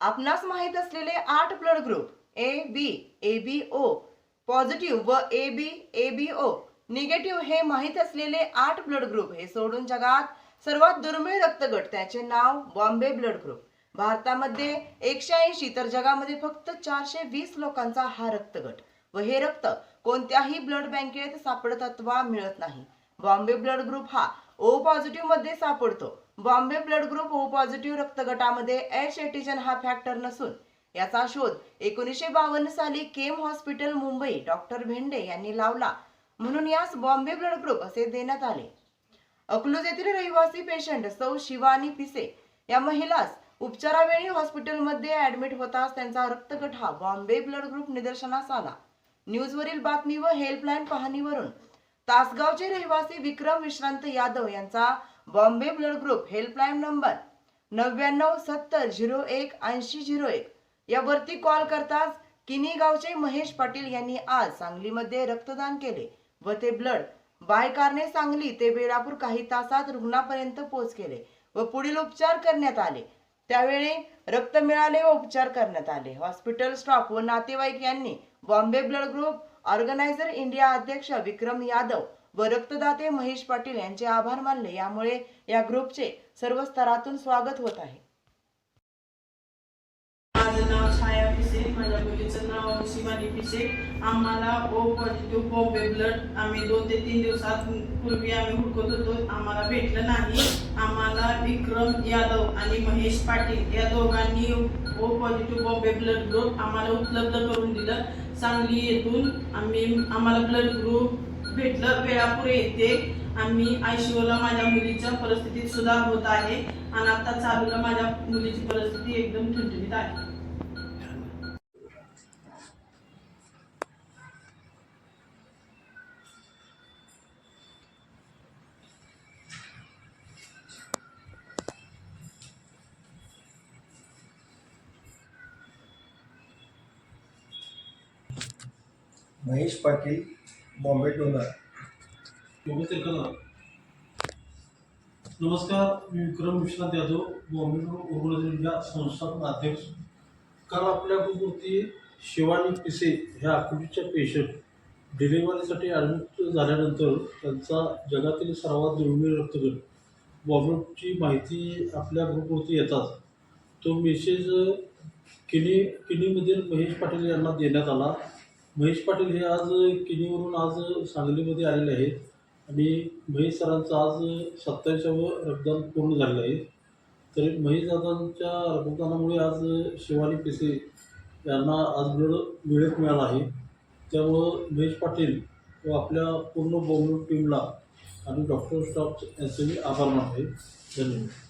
असलेले आठ blood group A B A B O positive व A B A B O negative हे माहीत असलेले आठ ब्लड ग्रुप हे सोडून जगात सर्वात दुर्मिळ रक्तगट त्याचे नाव बॉम्बे ब्लड ग्रुप. भारतामध्ये एकशे ऐंशी तर जगामध्ये फक्त चारशे वीस लोकांचा हा रक्तगट. व हे रक्त कोणत्याही ब्लड बँकेत सापडत अथवा मिळत नाही. बॉम्बे ब्लड ग्रुप हा ओ पॉझिटिव्हमध्ये सापडतो. Bombay blood group O positive रक्तगटामध्ये H antigen हा फॅक्टर नसून याचा शोध एकोणीसशे बावन्न साली KEM hospital Mumbai doctor Bhende यांनी लावला म्हणून यास बॉम्बे ब्लड ग्रुप असे देण्यात आले. अकलूज येथील रहिवासी पेशंट सौ शिवानी पिसे या महिलास उपचारावेळी हॉस्पिटलमध्ये ऍडमिट होताच त्यांचा रक्तगट हा बॉम्बे ब्लड ग्रुप निदर्शनास आला. न्यूजवरील बातमी व हेल्पलाईन पाहणीवरून तासगावचे रहिवासी विक्रम विश्रांत यादव यांचा Bombay blood group helpline number नव्याण्णव सत्तर झिरो एक ऐंशी झिरो एक. यावरती कॉल करताच किनी गावचे महेश पाटील यांनी आज सांगलीमध्ये रक्तदान केले व ते ब्लड बायकारने सांगली ते बेलापूर काही तासात रुग्णापर्यंत पोहोच केले व पुढील उपचार करण्यात आले. त्यावेळी रक्त मिळाले व उपचार करण्यात आले. हॉस्पिटल स्टाफ व नातेवाईक यांनी Bombay blood group organiser India अध्यक्ष विक्रम यादव व रक्तदाते महेश पाटील यांचे आभार मानले. यामुळे या ग्रुपचे सर्व स्तरातून स्वागत होत आहे. माझं नाव छाया पिसे माझ्या मुलीचं नाव शिवानी पिसे. आम्हाला ओ पॉझिटिव्ह बॉम्बे ब्लड आम्ही दोन ते तीन दिवसात पूर्वी आम्ही हुडकत होतो. आम्हाला भेटलं नाही. आम्हाला विक्रम यादव आणि महेश पाटील या दोघांनी O positive Bombay blood group आम्हाला उपलब्ध करून दिलं. सांगली येथून आम्ही आम्हाला ब्लड ग्रुप भेटलं वेळापूर येथे आम्ही आयसीयूला माझ्या मुलीच्या परिस्थितीत सुधार होत आहे. आणि आता चालूला माझ्या मुलीची परिस्थिती एकदम ठणठणीत आहे. महेश पाटील बॉम्बे टोनर नमस्कार मी विक्रम विश्वनाथ यादव बॉम्बे ऑर्गनायझेशन या अध्यक्ष काल आपल्या ग्रुपवरती शिवानी पिसे ह्या आकृतीच्या पेशंट डिलिव्हरीसाठी ॲडमिट झाल्यानंतर त्यांचा जगातील सर्वात दुर्मिळ रक्तगट बॉम्बेची माहिती आपल्या ग्रुपवरती येतात. तो मेसेज किनी किनीमधील महेश पाटील यांना देण्यात आला. महेश पाटील हे आज किनीवरून आज सांगलीमध्ये आलेले आहेत. आणि महेश सरांचं आज सत्तावीसावं रक्तदान पूर्ण झालेलं आहे. तर महेश दादांच्या रक्तदानामुळे आज शिवानी पिसे यांना आज ब्लड वेळेत मिळाला आहे. त्यामुळं महेश पाटील व आपल्या पूर्ण बॉम्बे टीमला आणि डॉक्टर स्टाफ यांचे मी आभार मानले धन्यवाद.